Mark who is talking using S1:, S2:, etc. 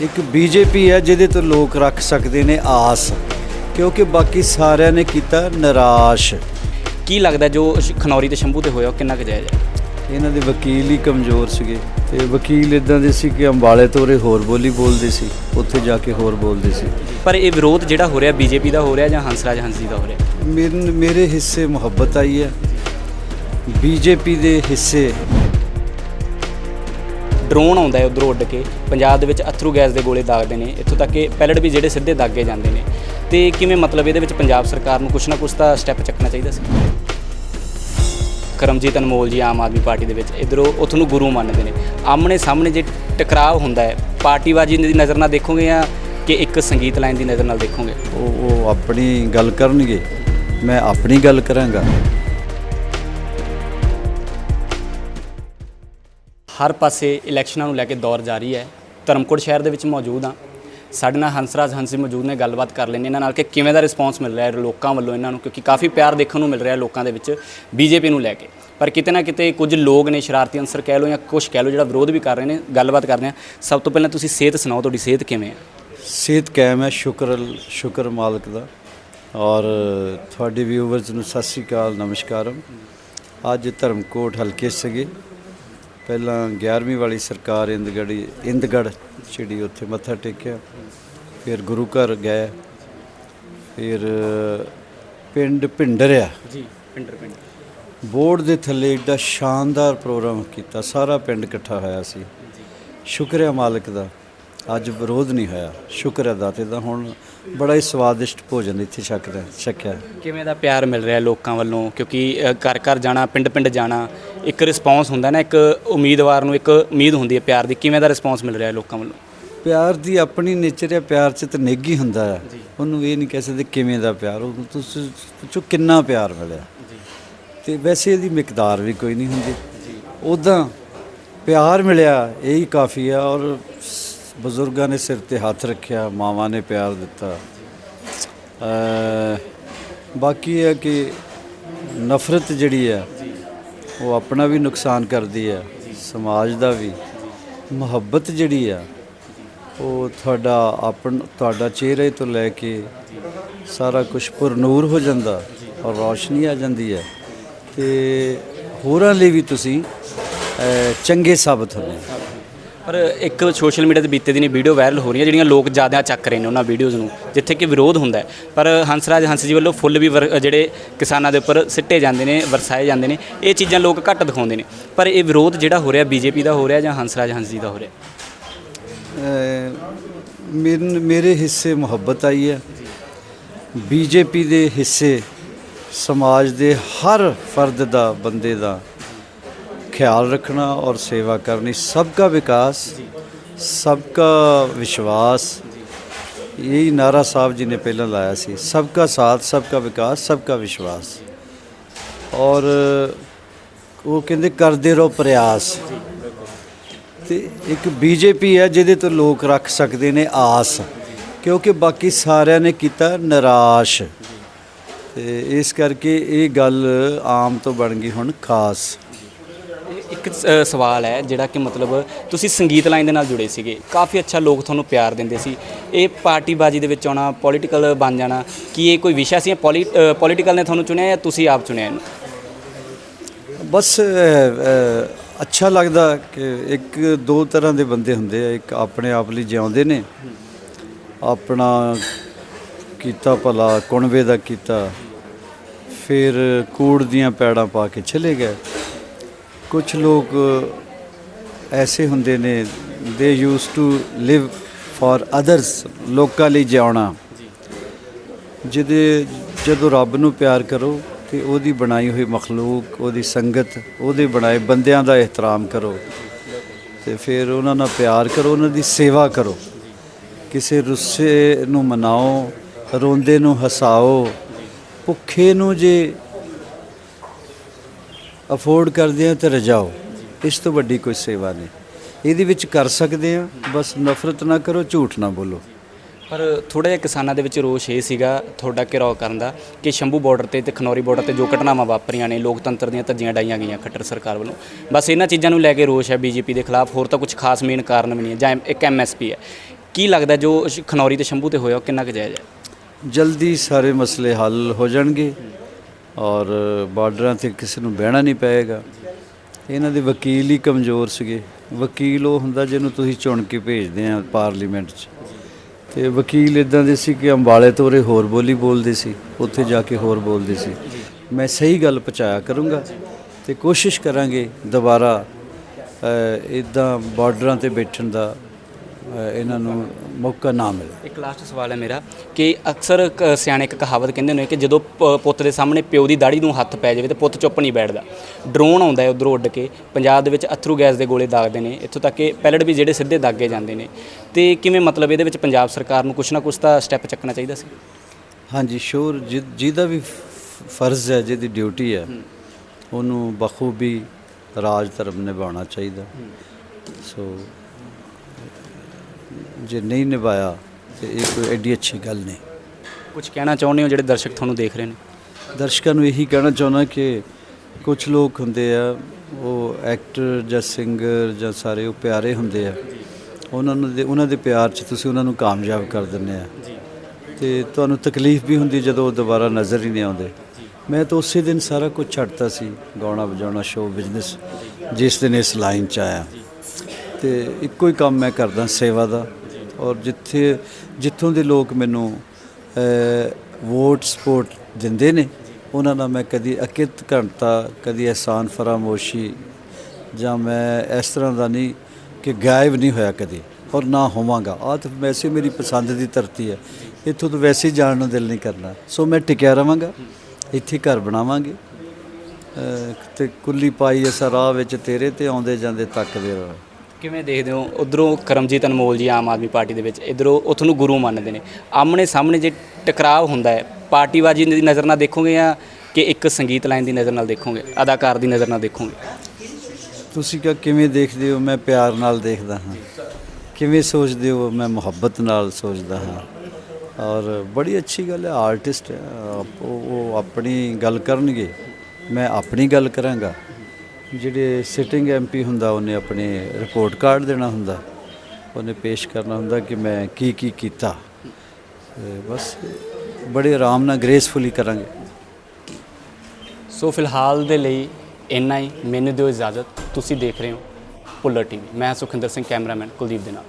S1: ਇੱਕ ਬੀਜੇਪੀ ਹੈ ਜਿਹਦੇ ਤੋਂ ਲੋਕ ਰੱਖ ਸਕਦੇ ਨੇ ਆਸ ਕਿਉਂਕਿ ਬਾਕੀ ਸਾਰਿਆਂ ਨੇ ਕੀਤਾ ਨਿਰਾਸ਼।
S2: ਕੀ ਲੱਗਦਾ ਜੋ ਸ਼- ਖਨੌਰੀ ਤੇ ਸ਼ੰਭੂ ਤੇ ਹੋਇਆ ਉਹ ਕਿੰਨਾ ਕੁ ਜਾਇਜ਼ ਹੈ?
S1: ਇਹਨਾਂ ਦੇ ਵਕੀਲ ਹੀ ਕਮਜ਼ੋਰ ਸੀਗੇ ਤੇ ਵਕੀਲ ਇਦਾਂ ਦੇ ਸੀ ਕਿ ਅੰਬਾਲੇ ਤੋਰੇ ਹੋਰ ਬੋਲੀ ਬੋਲਦੇ ਸੀ ਉੱਥੇ ਜਾ ਕੇ ਹੋਰ ਬੋਲਦੇ ਸੀ।
S2: ਪਰ ਇਹ ਵਿਰੋਧ ਜਿਹੜਾ ਹੋ ਰਿਹਾ ਬੀਜੇਪੀ ਦਾ ਹੋ ਰਿਹਾ ਜਾਂ ਹੰਸਰਾਜ ਹੰਸੀ ਦਾ ਹੋ ਰਿਹਾ?
S1: ਮੇਰੇ ਮੇਰੇ ਹਿੱਸੇ ਮੁਹੱਬਤ ਆਈ ਹੈ। ਬੀਜੇਪੀ ਦੇ ਹਿੱਸੇ
S2: ਡਰੋਨ ਆਉਂਦਾ ਹੈ ਉਧਰੋਂ ਉੱਡ ਕੇ, ਪੰਜਾਬ ਦੇ ਵਿੱਚ ਅਥਰੂ ਗੈਸ ਦੇ ਗੋਲੇ ਦਾਗਦੇ ਨੇ, ਇੱਥੋਂ ਤੱਕ ਕਿ ਪੈਲਟ ਵੀ ਜਿਹੜੇ ਸਿੱਧੇ ਦਾਗੇ ਜਾਂਦੇ ਨੇ। ਤੇ ਕਿਵੇਂ ਮਤਲਬ ਇਹਦੇ ਵਿੱਚ ਪੰਜਾਬ ਸਰਕਾਰ ਨੂੰ ਕੁਛ ਨਾ ਕੁਛ ਤਾਂ ਸਟੈਪ ਚੱਕਣਾ ਚਾਹੀਦਾ ਸੀ? ਕਰਮਜੀਤ ਅਨਮੋਲ ਜੀ ਆਮ ਆਦਮੀ ਪਾਰਟੀ ਦੇ ਵਿੱਚ ਇਧਰੋਂ ਉੱਥੋਂ ਨੂੰ ਗੁਰੂ ਮੰਨਦੇ ਨੇ। ਆਮਣੇ ਸਾਹਮਣੇ ਜੇ ਟਕਰਾਅ ਹੁੰਦਾ ਹੈ ਪਾਰਟੀਬਾਜ਼ੀ ਦੀ ਨਜ਼ਰ ਨਾਲ ਦੇਖੋਗੇ ਜਾਂ ਕਿ ਇੱਕ ਸੰਗੀਤ ਲਾਈਨ ਦੀ ਨਜ਼ਰ ਨਾਲ ਦੇਖੋਗੇ?
S1: ਉਹ ਉਹ ਆਪਣੀ ਗੱਲ ਕਰਨਗੇ, ਮੈਂ ਆਪਣੀ ਗੱਲ ਕਰਾਂਗਾ।
S2: ਹਰ ਪਾਸੇ ਇਲੈਕਸ਼ਨਾਂ ਨੂੰ ਲੈ ਕੇ ਦੌਰ ਜਾਰੀ ਹੈ। ਧਰਮਕੋਟ ਸ਼ਹਿਰ ਦੇ ਵਿੱਚ ਮੌਜੂਦ ਹਾਂ। ਸਾਡੇ ਨਾਲ ਹੰਸਰਾਜ ਹੰਸੀ ਮੌਜੂਦ ਨੇ, ਗੱਲਬਾਤ ਕਰ ਲੈਂਦੇ ਇਹਨਾਂ ਨਾਲ ਕਿ ਕਿਵੇਂ ਦਾ ਰਿਸਪੌਂਸ ਮਿਲ ਰਿਹਾ ਹੈ ਲੋਕਾਂ ਵੱਲੋਂ ਇਹਨਾਂ ਨੂੰ? ਕਿਉਂਕਿ ਕਾਫੀ ਪਿਆਰ ਦੇਖਣ ਨੂੰ ਮਿਲ ਰਿਹਾ ਲੋਕਾਂ ਦੇ ਵਿੱਚ ਬੀਜੇਪੀ ਨੂੰ ਲੈ ਕੇ। ਪਰ ਕਿਤੇ ਨਾ ਕਿਤੇ ਕੁਝ ਲੋਕ ਨੇ, ਸ਼ਰਾਰਤੀ ਅੰਸਰ ਕਹਿ ਲਓ ਜਾਂ ਕੁਝ ਕਹਿ ਲਓ, ਜਿਹੜਾ ਵਿਰੋਧ ਵੀ ਕਰ ਰਹੇ ਨੇ, ਗੱਲਬਾਤ ਕਰਦੇ ਹਾਂ। ਸਭ ਤੋਂ ਪਹਿਲਾਂ ਤੁਸੀਂ ਸਿਹਤ ਸੁਣਾਓ, ਤੁਹਾਡੀ ਸਿਹਤ ਕਿਵੇਂ ਹੈ?
S1: ਸਿਹਤ ਕਾਇਮ ਹੈ, ਸ਼ੁਕਰ ਸ਼ੁਕਰ ਮਾਲਕ ਦਾ। ਔਰ ਤੁਹਾਡੇ ਵਿਊਵਰਸ ਨੂੰ ਸਤਿ ਸ੍ਰੀ ਅਕਾਲ, ਨਮਸਕਾਰਮ। ਅੱਜ ਧਰਮਕੋਟ ਹਲਕੇ ਸੀਗੇ। ਪਹਿਲਾਂ 11ਵੀਂ ਵਾਲੀ ਸਰਕਾਰ ਇੰਦਗੜੀ ਇੰਦਗੜ ਜਿਹੜੀ ਉੱਥੇ ਮੱਥਾ ਟੇਕਿਆ। ਫਿਰ ਗੁਰੂ ਘਰ ਗਏ। ਫਿਰ ਪਿੰਡ ਭਿੰਡਰਿਆ।
S2: ਜੀ ਪਿੰਡਰ ਪਿੰਡ।
S1: ਬੋਰਡ ਦੇ ਥੱਲੇ ਏਡਾ ਸ਼ਾਨਦਾਰ ਪ੍ਰੋਗਰਾਮ ਕੀਤਾ। ਸਾਰਾ ਪਿੰਡ ਇਕੱਠਾ ਹੋਇਆ ਸੀ। ਸ਼ੁਕਰ ਹੈ ਮਾਲਕ ਦਾ। ਅੱਜ ਵਿਰੋਧ ਨਹੀਂ ਹੋਇਆ। ਸ਼ੁਕਰ ਹੈ ਦਾਤੇ ਦਾ। ਹੁਣ ਬੜਾ ਹੀ ਸਵਾਦਿਸ਼ਟ ਭੋਜਨ ਇੱਥੇ ਛਕਦਾ ਛਕਿਆ।
S2: ਕਿਵੇਂ ਦਾ ਪਿਆਰ ਮਿਲ ਰਿਹਾ ਲੋਕਾਂ ਵੱਲੋਂ? ਕਿਉਂਕਿ ਘਰ ਘਰ ਜਾਣਾ ਪਿੰਡ ਪਿੰਡ ਜਾਣਾ ਇੱਕ ਰਿਸਪੌਂਸ ਹੁੰਦਾ ਨਾ ਇੱਕ ਉਮੀਦਵਾਰ ਨੂੰ ਇੱਕ ਉਮੀਦ ਹੁੰਦੀ ਹੈ ਪਿਆਰ ਦੀ। ਕਿਵੇਂ ਦਾ ਰਿਸਪੌਂਸ ਮਿਲ ਰਿਹਾ ਲੋਕਾਂ ਵੱਲੋਂ?
S1: ਪਿਆਰ ਦੀ ਆਪਣੀ ਨੇਚਰ ਹੈ ਪਿਆਰ ਚ ਤਾਂ ਹੀ ਹੁੰਦਾ ਹੈ। ਉਹਨੂੰ ਇਹ ਨਹੀਂ ਕਹਿ ਸਕਦੇ ਕਿਵੇਂ ਦਾ ਪਿਆਰ। ਉਹ ਤੁਸੀਂ ਪੁੱਛੋ ਕਿੰਨਾ ਪਿਆਰ ਮਿਲਿਆ। ਤੇ ਵੈਸੇ ਇਹਦੀ ਮਿਕਦਾਰ ਵੀ ਕੋਈ ਨਹੀਂ ਹੁੰਦੀ। ਉਦਾਂ ਪਿਆਰ ਮਿਲਿਆ ਇਹ ਹੀ ਕਾਫੀ ਆ ਔਰ ਬਜ਼ੁਰਗਾਂ ਨੇ ਸਿਰ ਤੇ ਹੱਥ ਰੱਖਿਆ, ਮਾਵਾਂ ਨੇ ਪਿਆਰ ਦਿੱਤਾ। ਬਾਕੀ ਇਹ ਹੈ ਕਿ ਨਫ਼ਰਤ ਜਿਹੜੀ ਹੈ, ਉਹ ਆਪਣਾ ਵੀ ਨੁਕਸਾਨ ਕਰਦੀ ਹੈ, ਸਮਾਜ ਦਾ ਵੀ। ਮੁਹੱਬਤ ਜਿਹੜੀ ਆ ਉਹ ਤੁਹਾਡਾ ਆਪਣ, ਤੁਹਾਡਾ ਚਿਹਰੇ ਤੋਂ ਲੈ ਕੇ ਸਾਰਾ ਕੁਝ ਪੁਰਨੂਰ ਹੋ ਜਾਂਦਾ ਔਰ ਰੌਸ਼ਨੀ ਆ ਜਾਂਦੀ ਹੈ। ਤੇ ਹੋਰਾਂ ਲਈ ਵੀ ਤੁਸੀਂ ਚੰਗੇ ਸਾਬਤ ਹੁੰਦੇ
S2: ਪਰ ਇੱਕ ਸੋਸ਼ਲ ਮੀਡੀਆ ਤੇ ਬੀਤੇ ਦਿਨੀ ਵੀਡੀਓ ਵਾਇਰਲ ਹੋ ਰਹੀਆਂ ਜਿਹੜੀਆਂ ਲੋਕ ਜ਼ਿਆਦਾ ਚੱਕ ਰਹੇ ਨੇ ਉਹਨਾਂ ਵੀਡੀਓਜ਼ ਨੂੰ ਜਿੱਥੇ ਕਿ ਵਿਰੋਧ ਹੁੰਦਾ ਹੈ। ਪਰ ਹੰਸਰਾਜ ਹੰਸ ਜੀ ਵੱਲੋਂ ਫੁੱਲ ਵੀ ਵਰ- ਜਿਹੜੇ ਕਿਸਾਨਾਂ ਦੇ ਉੱਪਰ ਸਿੱਟੇ ਜਾਂਦੇ ਨੇ ਵਰਸਾਏ ਜਾਂਦੇ ਨੇ ਇਹ ਚੀਜ਼ਾਂ ਲੋਕ ਘੱਟ ਦਿਖਾਉਂਦੇ ਨੇ। ਪਰ ਇਹ ਵਿਰੋਧ ਜਿਹੜਾ ਹੋ ਰਿਹਾ ਬੀਜੇਪੀ ਦਾ ਹੋ ਰਿਹਾ ਜਾਂ ਹੰਸਰਾਜ ਹੰਸ ਜੀ ਦਾ ਹੋ ਰਿਹਾ?
S1: ਅ, ਮੇਰੇ ਮੇਰੇ ਹਿੱਸੇ ਮੁਹੱਬਤ ਆਈ ਹੈ। ਬੀਜੇਪੀ ਦੇ ਹਿੱਸੇ ਸਮਾਜ ਦੇ ਹਰ ਫਰਦ ਦਾ ਬੰਦੇ ਦਾ ਖਿਆਲ ਰੱਖਣਾ ਔਰ ਸੇਵਾ ਕਰਨੀ सबका विकास सबका विश्वास यही नारा साहब जी ने पहले लाया सी सबका साथ सबका विकास सबका विश्वास ਔਰ ਉਹ ਕਹਿੰਦੇ ਕਰਦੇ ਰਹੋ ਪ੍ਰਯਾਸ ਤੇ ਇੱਕ ਬੀਜੇਪੀ ਹੈ ਜਿਹਦੇ ਤੋਂ ਲੋਕ ਰੱਖ ਸਕਦੇ ਨੇ ਆਸ ਕਿਉਂਕਿ ਬਾਕੀ ਸਾਰਿਆਂ ਨੇ ਕੀਤਾ ਨਿਰਾਸ਼ ਤੇ ਇਸ ਕਰਕੇ ਇਹ ਗੱਲ ਆਮ ਤੋਂ ਬਣ ਗਈ ਹੁਣ ਖਾਸ
S2: ਇਹ ਇੱਕ ਸ- ਸਵਾਲ ਹੈ ਜਿਹੜਾ ਕਿ ਮਤਲਬ ਤੁਸੀਂ ਸੰਗੀਤ ਲਾਈਨ ਦੇ ਨਾਲ ਜੁੜੇ ਸੀਗੇ। ਕਾਫੀ ਅੱਛਾ ਲੋਕ ਤੁਹਾਨੂੰ ਪਿਆਰ ਦਿੰਦੇ ਸੀ। ਇਹ ਪਾਰਟੀਬਾਜ਼ੀ ਦੇ ਵਿੱਚ ਆਉਣਾ ਪੋਲੀਟੀਕਲ ਬਣ ਜਾਣਾ ਕੀ ਇਹ ਕੋਈ ਵਿਸ਼ਾ ਸੀ ਪੋਲੀਟੀਕਲ ਨੇ ਤੁਹਾਨੂੰ ਚੁਣਿਆ ਜਾਂ ਤੁਸੀਂ ਆਪ ਚੁਣਿਆ ਇਹਨੂੰ?
S1: ਬਸ ਅ, ਅ, ਅੱਛਾ ਲੱਗਦਾ ਕਿ ਇੱਕ ਦੋ ਤਰ੍ਹਾਂ ਦੇ ਬੰਦੇ ਹੁੰਦੇ ਆ। ਇੱਕ ਆਪਣੇ ਆਪ ਲਈ ਜਿਉਂਦੇ ਨੇ। ਆਪਣਾ ਕੀਤਾ ਭਲਾ ਕੁਣਵੇ ਦਾ ਕੀਤਾ। ਫਿਰ ਕੂੜ ਦੀਆਂ ਪੈੜਾਂ ਪਾ ਕੇ ਚਲੇ ਗਏ। ਕੁਝ ਲੋਕ ਐਸੇ ਹੁੰਦੇ ਨੇ they use to live for others ਲੋਕਾਂ ਲਈ ਜਿਉਣਾ। ਜਿਹਦੇ ਜਦੋਂ ਰੱਬ ਨੂੰ ਪਿਆਰ ਕਰੋ ਤੇ ਉਹਦੀ ਬਣਾਈ ਹੋਈ ਮਖਲੂਕ ਉਹਦੀ ਸੰਗਤ ਉਹਦੇ ਬਣਾਏ ਬੰਦਿਆਂ ਦਾ ਇਹਤਰਾਮ ਕਰੋ। ਤੇ ਫਿਰ ਉਹਨਾਂ ਨਾਲ ਪਿਆਰ ਕਰੋ ਉਹਨਾਂ ਦੀ ਸੇਵਾ ਕਰੋ। ਕਿਸੇ ਰੁੱਸੇ ਨੂੰ ਮਨਾਓ ਰੋਂਦੇ ਨੂੰ ਹਸਾਓ ਭੁੱਖੇ ਨੂੰ ਜੇ ਅਫੋਰਡ ਕਰਦੇ ਆ ਤੇ ਰਜਾਓ। ਇਸ ਤੋਂ ਵੱਡੀ ਕੋਈ ਸੇਵਾ ਨਹੀਂ। ਇਹਦੇ ਵਿੱਚ ਕਰ ਸਕਦੇ ਆ ਬਸ ਨਫ਼ਰਤ ਨਾ ਕਰੋ ਝੂਠ ਨਾ ਬੋਲੋ।
S2: ਪਰ ਥੋੜਾ ਜਿਹਾ ਕਿਸਾਨਾਂ ਦੇ ਵਿੱਚ ਰੋਸ਼ ਇਹ ਸੀਗਾ ਤੁਹਾਡਾ ਘਿਰਾਓ ਕਰਨ ਦਾ ਕਿ ਸ਼ੰਭੂ ਬਾਰਡਰ ਤੇ ਤੇ ਖਨੌਰੀ ਬਾਰਡਰ ਤੇ ਜੋ ਘਟਨਾਵਾਂ ਵਾਪਰੀਆਂ ਨੇ ਲੋਕਤੰਤਰ ਦੀਆਂ ਧੱਜੀਆਂ ਡਾਈਆਂ ਗਈਆਂ ਖੱਟਰ ਸਰਕਾਰ ਵੱਲੋਂ। ਬਸ ਇਹਨਾਂ ਚੀਜ਼ਾਂ ਨੂੰ ਲੈ ਕੇ ਰੋਸ਼ ਹੈ ਬੀਜੇਪੀ ਦੇ ਖਿਲਾਫ ਹੋਰ ਤਾਂ ਕੁਝ ਖਾਸ ਮੇਨ ਕਾਰਨ ਵੀ ਨਹੀਂ ਹੈ ਜਾਂ ਇੱਕ ਐਮਐਸਪੀ ਹੈ। ਕੀ ਲੱਗਦਾ ਜੋ ਖਨੌਰੀ ਤੇ ਸ਼ੰਭੂ ਤੇ ਹੋਇਆ ਉਹ ਕਿੰਨਾ ਕੁ ਜਾਇਜ਼ ਹੈ?
S1: ਜਲਦੀ ਸਾਰੇ ਮਸਲੇ ਹੱਲ ਹੋ ਜਾਣਗੇ। ਔਰ ਬਾਰਡਰਾਂ ਤੇ ਕਿਸੇ ਨੂੰ ਬਹਿਣਾ ਨਹੀਂ ਪਏਗਾ। ਇਹਨਾਂ ਦੇ ਵਕੀਲ ਹੀ ਕਮਜ਼ੋਰ ਸੀਗੇ। ਵਕੀਲ ਉਹ ਹੁੰਦਾ ਜਿਹਨੂੰ ਤੁਸੀਂ ਚੁਣ ਕੇ ਭੇਜਦੇ ਆ ਪਾਰਲੀਮੈਂਟ 'ਚ। ਤੇ ਵਕੀਲ ਇਦਾਂ ਦੇ ਸੀ ਕਿ ਅੰਬਾਲੇ ਤੋਂ ਉਰੇ ਹੋਰ ਬੋਲੀ ਬੋਲਦੇ ਸੀ, ਉੱਥੇ ਜਾ ਕੇ ਹੋਰ ਬੋਲਦੇ ਸੀ। ਮੈਂ ਸਹੀ ਗੱਲ ਪਹੁੰਚਾਇਆ ਕਰੂੰਗਾ ਤੇ ਕੋਸ਼ਿਸ਼ ਕਰਾਂਗੇ ਦੁਬਾਰਾ ਇਦਾਂ ਬਾਰਡਰਾਂ ਤੇ ਬੈਠਣ ਦਾ ਇਹਨਾਂ ਨੂੰ ਮੌਕਾ ਨਾ ਮਿਲੇ।
S2: ਇੱਕ ਲਾਸਟ ਸਵਾਲ ਹੈ ਮੇਰਾ ਕਿ ਅਕਸਰ ਕ- ਸਿਆਣੇ ਇੱਕ ਕਹਾਵਤ ਕਹਿੰਦੇ ਨੇ ਕਿ ਜਦੋਂ ਪ- ਪੁੱਤ ਦੇ ਸਾਹਮਣੇ ਪਿਓ ਦੀ ਦਾੜੀ ਨੂੰ ਹੱਥ ਪੈ ਜਾਵੇ ਤੇ ਪੁੱਤ ਚੁੱਪ ਨਹੀਂ ਬੈਠਦਾ। ਡਰੋਨ ਆਉਂਦਾ ਹੈ ਉਧਰੋਂ ਉੱਡ ਕੇ ਪੰਜਾਬ ਦੇ ਵਿੱਚ ਅਥਰੂ ਗੈਸ ਦੇ ਗੋਲੇ ਦਾਗਦੇ ਨੇ ਇੱਥੋਂ ਤੱਕ ਕਿ ਪੈਲਟ ਵੀ ਜਿਹੜੇ ਸਿੱਧੇ ਦਾਗੇ ਜਾਂਦੇ ਨੇ। ਤੇ ਕਿਵੇਂ ਮਤਲਬ ਇਹਦੇ ਵਿੱਚ ਪੰਜਾਬ ਸਰਕਾਰ ਨੂੰ ਕੁਛ ਨਾ ਕੁਛ ਤਾਂ ਸਟੈਪ ਚੱਕਣਾ ਚਾਹੀਦਾ ਸੀ?
S1: ਹਾਂਜੀ ਸ਼ੋਰ ਜਿ- ਜਿਹਦਾ ਵੀ ਫ- ਫਰਜ਼ ਹੈ ਜਿਹਦੀ ਡਿਊਟੀ ਹੈ ਉਹਨੂੰ ਬਖੂਬੀ ਰਾਜ ਧਰਮ ਨਿਭਾਉਣਾ ਚਾਹੀਦਾ। ਸੋ ਜੇ ਨਹੀਂ ਨਿਭਾਇਆ ਤੇ ਇਹ ਕੋਈ ਐਡੀ ਅੱਛੀ ਗੱਲ ਨਹੀਂ।
S2: ਕੁਝ ਕਹਿਣਾ ਚਾਹੁੰਦੇ ਹੋ ਜਿਹੜੇ ਦਰਸ਼ਕ ਤੁਹਾਨੂੰ ਦੇਖ ਰਹੇ ਨੇ?
S1: ਦਰਸ਼ਕਾਂ ਨੂੰ ਇਹੀ ਕਹਿਣਾ ਚਾਹੁੰਦਾ ਕਿ ਕੁਝ ਲੋਕ ਹੁੰਦੇ ਆ ਉਹ ਐਕਟਰ ਜਾਂ ਸਿੰਗਰ ਜਾਂ ਸਾਰੇ ਉਹ ਪਿਆਰੇ ਹੁੰਦੇ ਆ। ਉਹਨਾਂ ਨੂੰ ਦੇ ਉਹਨਾਂ ਦੇ ਪਿਆਰ 'ਚ ਤੁਸੀਂ ਉਹਨਾਂ ਨੂੰ ਕਾਮਯਾਬ ਕਰ ਦਿੰਦੇ ਆ। ਤੇ ਤੁਹਾਨੂੰ ਤਕਲੀਫ ਵੀ ਹੁੰਦੀ ਜਦੋਂ ਉਹ ਦੁਬਾਰਾ ਨਜ਼ਰ ਹੀ ਨਹੀਂ ਆਉਂਦੇ। ਮੈਂ ਤਾਂ ਉਸੇ ਦਿਨ ਸਾਰਾ ਕੁਝ ਛੱਡਤਾ ਸੀ ਗਾਉਣਾ ਵਜਾਉਣਾ ਸ਼ੋਅ ਬਿਜ਼ਨਸ ਜਿਸ ਦਿਨ ਇਸ ਲਾਈਨ 'ਚ ਆਇਆ। ਤੇ ਇੱਕੋ ਹੀ ਕੰਮ ਮੈਂ ਕਰਦਾ ਸੇਵਾ ਦਾ। ਔਰ ਜਿੱਥੇ ਜਿੱਥੋਂ ਦੇ ਲੋਕ ਮੈਨੂੰ ਵੋਟ ਸਪੋਰਟ ਦਿੰਦੇ ਨੇ ਉਹਨਾਂ ਨਾਲ ਮੈਂ ਕਦੀ ਅਕਿਤ ਘੰਟਾ ਕਦੀ ਅਹਿਸਾਨ ਫਰਾਮੋਸ਼ੀ ਜਾਂ ਮੈਂ ਇਸ ਤਰ੍ਹਾਂ ਦਾ ਨਹੀਂ ਕਿ ਗਾਇਬ ਨਹੀਂ ਹੋਇਆ ਕਦੀ ਔਰ ਨਾ ਹੋਵਾਂਗਾ। ਆਹ ਤਾਂ ਵੈਸੇ ਮੇਰੀ ਪਸੰਦ ਦੀ ਧਰਤੀ ਹੈ। ਇੱਥੋਂ ਤਾਂ ਵੈਸੇ ਹੀ ਜਾਣ ਨੂੰ ਦਿਲ ਨਹੀਂ ਕਰਨਾ। ਸੋ ਮੈਂ ਟਿਕਿਆ ਰਵਾਂਗਾ ਇੱਥੇ ਘਰ ਬਣਾਵਾਂਗੇ। ਅ, ਤੇ ਕੁੱਲੀ ਪਾਈ ਐਸਾ ਰਾਹ ਵਿੱਚ ਤੇਰੇ ਤੇ ਆਉਂਦੇ ਜਾਂਦੇ ਤੱਕਦੇ ਰਹਾਂ
S2: ਕਿਵੇਂ ਦੇਖਦੇ ਹੋ? ਉਧਰੋਂ ਕਰਮਜੀਤ ਅਨਮੋਲ ਜੀ ਆਮ ਆਦਮੀ ਪਾਰਟੀ ਦੇ ਵਿੱਚ ਇਧਰੋਂ ਉਥੋਂ ਨੂੰ ਗੁਰੂ ਮੰਨਦੇ ਨੇ। ਆਮਣੇ ਸਾਹਮਣੇ ਜੇ ਟਕਰਾਅ ਹੁੰਦਾ ਹੈ ਪਾਰਟੀਬਾਜ਼ੀ ਦੀ ਨਜ਼ਰ ਨਾਲ ਦੇਖੋਗੇ ਜਾਂ ਕਿ ਇੱਕ ਸੰਗੀਤ ਲਾਈਨ ਦੀ ਨਜ਼ਰ ਨਾਲ ਦੇਖੋਗੇ, ਅਦਾਕਾਰ ਦੀ ਨਜ਼ਰ ਨਾਲ ਦੇਖੋਗੇ?
S1: ਤੁਸੀਂ ਕਿਹਾ ਕਿਵੇਂ ਦੇਖਦੇ ਹੋ? ਮੈਂ ਪਿਆਰ ਨਾਲ ਦੇਖਦਾ ਹਾਂ। ਕਿਵੇਂ ਸੋਚਦੇ ਹੋ? ਮੈਂ ਮੁਹੱਬਤ ਨਾਲ ਸੋਚਦਾ ਹਾਂ। ਔਰ ਬੜੀ ਅੱਛੀ ਗੱਲ ਹੈ, ਆਰਟਿਸਟ ਹੈ। ਉਹ ਆਪਣੀ ਗੱਲ ਕਰਨਗੇ, ਮੈਂ ਆਪਣੀ ਗੱਲ ਕਰਾਂਗਾ। ਜਿਹੜੇ ਸਿਟਿੰਗ ਐਮਪੀ ਹੁੰਦਾ, ਉਹਨੇ ਆਪਣੇ ਰਿਪੋਰਟ ਕਾਰਡ ਦੇਣਾ ਹੁੰਦਾ। ਉਹਨੇ ਪੇਸ਼ ਕਰਨਾ ਹੁੰਦਾ ਕਿ ਮੈਂ ਕੀ ਕੀ ਕੀਤਾ। ਬਸ ਬੜੇ ਆਰਾਮ ਨਾਲ ਗ੍ਰੇਸਫੁਲੀ ਕਰਾਂਗੇ।
S2: ਸੋ ਫਿਲਹਾਲ ਦੇ ਲਈ ਇੰਨਾ ਹੀ। ਮੈਨੂੰ ਦਿਓ ਇਜਾਜ਼ਤ। ਤੁਸੀਂ ਦੇਖ ਰਹੇ ਹੋ ਪੁੱਲਰ ਟੀਵੀ ਮੈਂ ਸੁਖਿੰਦਰ ਸਿੰਘ, ਕੈਮਰਾਮੈਨ ਕੁਲਦੀਪ ਦੇ ਨਾਲ।